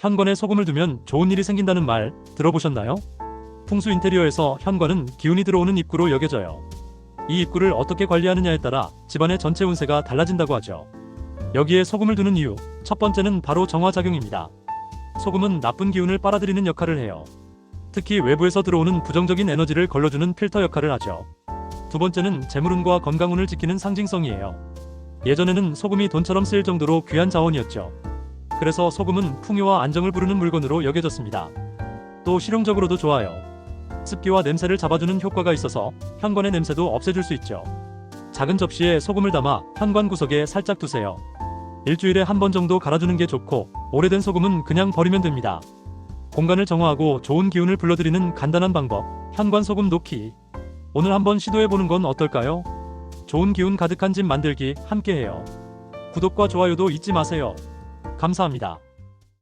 현관에 소금을 두면 좋은 일이 생긴다는 말 들어보셨나요? 풍수 인테리어에서 현관은 기운이 들어오는 입구로 여겨져요. 이 입구를 어떻게 관리하느냐에 따라 집안의 전체 운세가 달라진다고 하죠. 여기에 소금을 두는 이유, 첫 번째는 바로 정화작용입니다. 소금은 나쁜 기운을 빨아들이는 역할을 해요. 특히 외부에서 들어오는 부정적인 에너지를 걸러주는 필터 역할을 하죠. 두 번째는 재물운과 건강운을 지키는 상징성이에요. 예전에는 소금이 돈처럼 쓰일 정도로 귀한 자원이었죠. 그래서 소금은 풍요와 안정을 부르는 물건으로 여겨졌습니다. 또 실용적으로도 좋아요. 습기와 냄새를 잡아주는 효과가 있어서 현관의 냄새도 없애줄 수 있죠. 작은 접시에 소금을 담아 현관 구석에 살짝 두세요. 일주일에 한 번 정도 갈아주는 게 좋고 오래된 소금은 그냥 버리면 됩니다. 공간을 정화하고 좋은 기운을 불러들이는 간단한 방법, 현관 소금 놓기. 오늘 한번 시도해보는 건 어떨까요? 좋은 기운 가득한 집 만들기 함께해요. 구독과 좋아요도 잊지 마세요. 감사합니다.